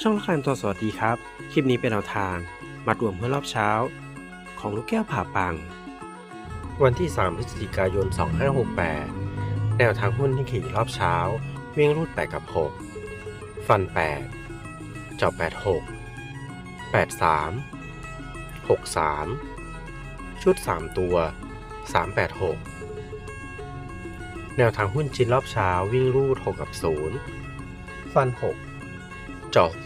ช่องละคันตัวสวัสดีครับ คลิปนี้เป็นแนวทาง มัดรวมเพื่อรอบเช้า ของลูกแก้วผ่าปัง วันที่ 3 พฤศจิกายน 2568 แนวทางหุ้นที่ขี่รอบเช้า วิ่งรูด8กับ 6 ฟัน 8 เจาะ86 83 63 ชุด 3 ตัว 386 แนวทางหุ้นชิ้นรอบเช้าวิ่งรูด 6 กับ 0 ฟัน 6 เจาะ60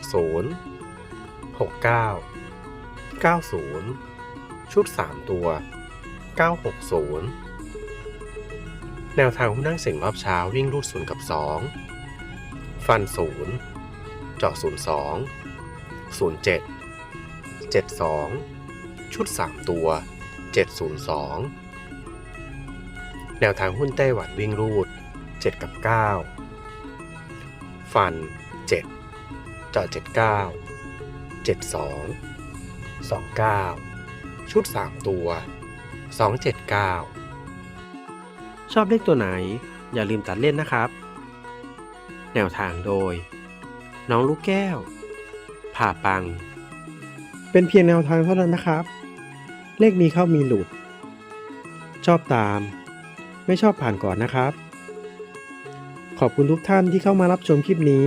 69 90ชุด3ตัว960แนวทางหุ้นนั่งเสียงรอบเช้าวิ่งรูด0กับ2ฟัน0เจาะ02 07 72ชุด3ตัว702แนวทางหุ้นไต้หวันวิ่งรูด7กับ9ฟัน7เจาะ79 72 29 ชุด 3 ตัว 279 ชอบเลขตัวไหนอย่าลืมตัดเล่นนะครับ แนวทางโดย น้องลูกแก้ว ผ่าปัง เป็นเพียงแนวทางเท่านั้นนะครับ เลขมีเข้ามีหลุด ชอบตาม ไม่ชอบผ่านก่อนนะครับขอบคุณทุกท่านที่เข้ามารับชมคลิปนี้